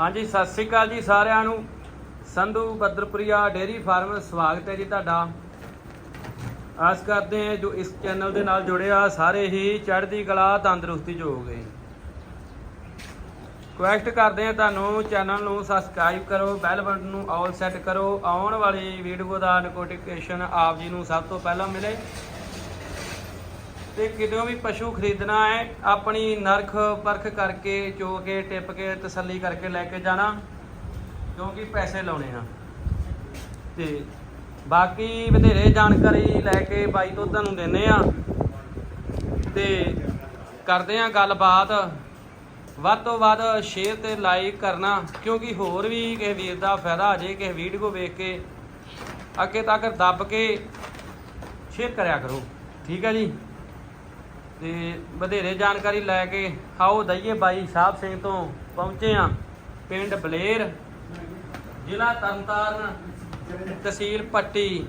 ਹਾਂਜੀ, ਸਤਿ ਸ੍ਰੀ ਅਕਾਲ ਜੀ ਸਾਰਿਆਂ ਨੂੰ। ਸੰਧੂ ਬਦਰਪੁਰੀਆ ਡੇਰੀ ਫਾਰਮ, ਸਵਾਗਤ ਹੈ ਜੀ ਤੁਹਾਡਾ। ਆਸ ਕਰਦੇ ਹਾਂ ਜੋ ਇਸ ਚੈਨਲ ਦੇ ਨਾਲ ਜੁੜਿਆ ਸਾਰੇ ਹੀ ਚੜ੍ਹਦੀ ਕਲਾ, ਤੰਦਰੁਸਤੀ ਜੋ ਹੋ। ਰਿਕੁਐਸਟ ਕਰਦੇ ਹਾਂ ਤੁਹਾਨੂੰ ਚੈਨਲ ਨੂੰ ਸਬਸਕ੍ਰਾਈਬ ਕਰੋ ਬੈਲ ਬਟਨ ਨੂੰ ਆਲ ਸੈੱਟ ਕਰੋ। ਆਉਣ ਵਾਲੀ ਵੀਡੀਓ ਦਾ ਨੋਟੀਫਿਕੇਸ਼ਨ ਆਪ ਜੀ ਨੂੰ ਸਭ ਤੋਂ ਪਹਿਲਾਂ ਮਿਲੇ। ਤੇ ਕਿਦੋਂ ਵੀ ਪਸ਼ੂ ਖਰੀਦਣਾ ਹੈ, ਆਪਣੀ ਨਰਖ ਪਰਖ ਕਰਕੇ, ਚੋ ਕੇ, ਟਿਪ ਕੇ, ਤਸੱਲੀ ਕਰਕੇ ਲੈ ਕੇ ਜਾਣਾ, ਕਿਉਂਕਿ ਪੈਸੇ ਲਾਉਣੇ ਆ। ਤੇ ਬਾਕੀ ਵਧੇਰੇ ਜਾਣਕਾਰੀ ਲੈ ਕੇ ਬਾਈ ਤੋਂ ਤੁਹਾਨੂੰ ਦਿੰਨੇ ਆ। ਤੇ ਕਰਦੇ ਆ ਗੱਲਬਾਤ। ਵੱਧ ਤੋਂ ਵੱਧ ਸ਼ੇਅਰ ਤੇ ਲਾਈਕ ਕਰਨਾ, ਕਿਉਂਕਿ ਹੋਰ ਵੀ ਕਿਸੇ ਵੀਰ ਦਾ ਫਾਇਦਾ ਆ ਜੇ ਕਿਸੇ ਵੀਡੀਓ ਵੇਖ ਕੇ, ਅੱਗੇ ਤੱਕ ਦੱਬ ਕੇ ਸ਼ੇਅਰ ਕਰਿਆ ਕਰੋ। ਠੀਕ ਹੈ ਜੀ? ਤੇ ਵਧੇਰੇ ਜਾਣਕਾਰੀ ਲੈ ਕੇ ਆਓ ਦਈਏ ਬਾਈ ਸਾਹਿਬ ਸਿੰਘ ਤੋਂ ਪਹੁੰਚੇ ਆ ਪਿੰਡ ਬਲੇਰ, ਜ਼ਿਲ੍ਹਾ ਤਰਨਤਾਰਨ, ਤਹਿਸੀਲ ਪੱਟੀ।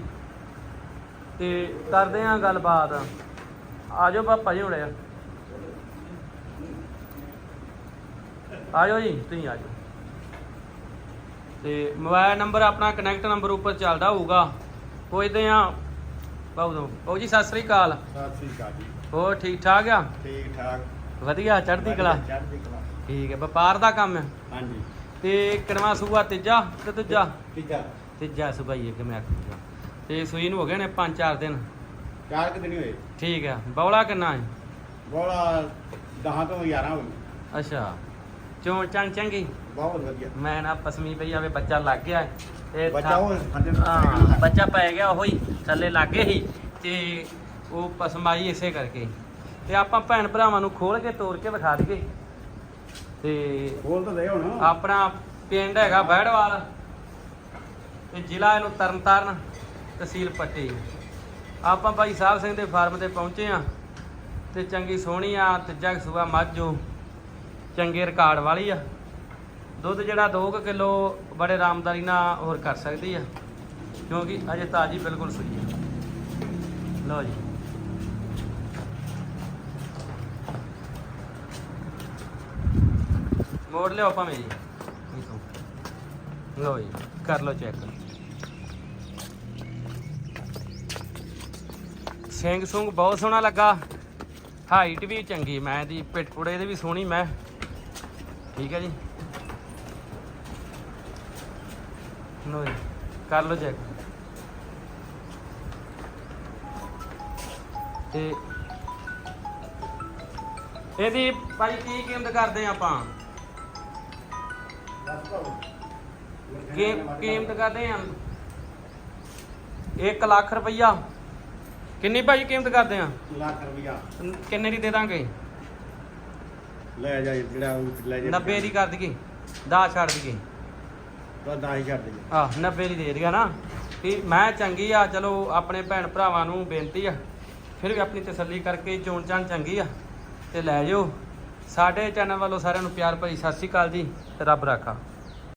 ਤੇ ਕਰਦੇ ਆ ਗੱਲਬਾਤ। ਆਜੋ ਪਾਪਾ ਜੀ ਹੁਣੇ। ਆਜੋ ਜੀ, ਤੁਸੀਂ ਆਜੋ। ਤੇ ਮੋਬਾਈਲ ਨੰਬਰ ਆਪਣਾ ਕਨੈਕਟ ਨੰਬਰ ਉੱਪਰ ਚੱਲਦਾ ਹੋਊਗਾ। ਪੁੱਛਦੇ ਆ ਬਾਊ ਤੋਂ। ਬਾਊ ਜੀ, ਸਤਿ ਸ੍ਰੀ ਅਕਾਲ। ਸਤਿ ਸ੍ਰੀ ਅਕਾਲ ਜੀ। ਹੋਰ ਠੀਕ ਠਾਕ ਆ? ਠੀਕ ਠਾਕ। ਵਧੀਆ ਚੜ੍ਹਦੀ ਕਲਾ? ਚੜ੍ਹਦੀ ਕਲਾ। ਠੀਕ ਹੈ ਵਪਾਰ ਦਾ ਕੰਮ ਹੈ ਹਾਂਜੀ। ਤੇ ਕਿਣਵਾ ਸੂਆ ਤੀਜਾ ਤੇ ਦੂਜਾ? ਆ ਤੀਜਾ ਸੂਬਾ ਹੀ ਹੈ ਕਿ ਮੈਂ ਆਖੂਗਾ ਤੇ ਸੂਈ ਨੂੰ ਹੋ ਗਏ ਨੇ 5-4 ਦਿਨ? ਚਾਰ ਕੁ ਦਿਨ ਹੋਏ। ਠੀਕ ਹੈ ਬੌਲਾ ਕਿੰਨਾ ਹੈ? ਬੋਲਾ 10 ਤੋਂ 11 ਹੋ ਗਏ। ਅੱਛਾ। ਚੋਂ ਚੰਗ ਚੰਗੀ? ਬਹੁਤ ਵਧੀਆ। ਮੈਂ ਨਾ ਪਸਮੀ ਪਈ ਆਵੇ ਬੱਚਾ ਲੱਗ ਗਿਆ ਤੇ ਬੱਚਾ ਉਹ ਬੱਚਾ ਪੈ ਗਿਆ ਉਹੀ ਥੱਲੇ ਲੱਗੇ ਸੀ। ਤੇ ਉਹ ਪਸਮਾਈ ਇਸੇ ਕਰਕੇ। ਤੇ ਆਪਾਂ ਭੈਣ ਭਰਾਵਾਂ ਨੂੰ ਖੋਲ ਕੇ ਤੋੜ ਕੇ ਵਿਖਾ ਦਈਏ। ਤੇ ਬੋਲ ਤਾਂ ਦੇ ਹੁਣ। ਆਪਣਾ ਪਿੰਡ ਹੈਗਾ ਬਹਿੜਵਾਲ ਤੇ ਜ਼ਿਲ੍ਹਾ ਇਹਨੂੰ ਤਰਨਤਾਰਨ ਤਹਿਸੀਲ ਪੱਟੀ। ਆਪਾਂ ਭਾਈ ਸਾਹਿਬ ਸਿੰਘ ਦੇ ਫਾਰਮ ਤੇ ਪਹੁੰਚੇ ਆ ਤੇ ਚੰਗੀ ਸੋਹਣੀ ਆ ਤੀਜਾ ਸੂਆ ਮੱਝੋ ਚੰਗੇ ਰਿਕਾਰਡ ਵਾਲੀ ਆ। ਦੁੱਧ ਜਿਹੜਾ 2 ਕਿਲੋ ਬੜੇ ਆਰਾਮਦਾਰੀ ਨਾਲ ਹੋਰ ਕਰ ਸਕਦੀ ਆ। ਕਿਉਂਕਿ ਅਜੇ ਤਾਜੀ ਬਿਲਕੁਲ ਸੂਈ ਆ। ਲਓ ਜੀ। ਮੋੜ ਲਿਓ ਭਾਵੇਂ ਜੀ। ਇਥੋਂ ਲਓ ਜੀ, ਕਰ ਲਓ ਚੈੱਕ ਸਿੰਘ ਸੁੰਗ ਬਹੁਤ ਸੋਹਣਾ ਲੱਗਾ। ਹਾਈਟ ਵੀ ਚੰਗੀ, ਮੈਂ ਦੀ ਪਿੱਠ ਪੁੜੇ ਵੀ ਸੋਹਣੀ ਮੈਂ। ਠੀਕ ਹੈ ਜੀ। ਲਓ ਜੀ, ਕਰ ਲਓ ਚੈੱਕ ਤੇ ਇਹਦੀ ਭਾਈ ਕੀ ਕੀਮਤ ਕਰਦੇ ਆਪਾਂ? ਕੀ ਕੀਮਤ ਕਰਦੇ ਆ? 1 ਲੱਖ ਰੁਪਈਆ। ਕਿੰਨੀ ਭਾਈ ਕੀਮਤ ਕਰਦੇ ਆ? ਲੱਖ ਰੁਪਇਆ ਕਿੰਨੇ ਦੀ ਦੇ ਦਾਂਗੇ? ਲੈ ਜਾ ਜੀ, ਜਿਹੜਾ ਉਹ ਲੈ ਜਾ। 90 ਦੀ ਕਰ ਦਈਏ। 10 ਛੱਡ ਦਈਏ। ਤਾਂ 10 ਹੀ ਛੱਡ ਦੇ ਆ 90 ਦੀ ਦੇ ਦਿਆ ਨਾ। ਵੀ ਮੈਂ ਚੰਗੀ ਆ ਚਲੋ ਆਪਣੇ ਭੈਣ ਭਰਾਵਾਂ ਨੂੰ ਬੇਨਤੀ ਆ। ਫਿਰ ਵੀ ਆਪਣੀ ਤਸੱਲੀ ਕਰਕੇ ਚੋਣ ਚਾਣ ਚੰਗੀ ਆ। ਤੇ ਲੈ ਜਾਓ। ਸਾਡੇ ਚੈਨਲ ਵੱਲੋਂ ਸਾਰਿਆਂ ਨੂੰ ਪਿਆਰ ਭਰੀ ਸਤਿ ਸ਼੍ਰੀ ਅਕਾਲ ਜੀ। ਰੱਬ ਰਾਖਾ।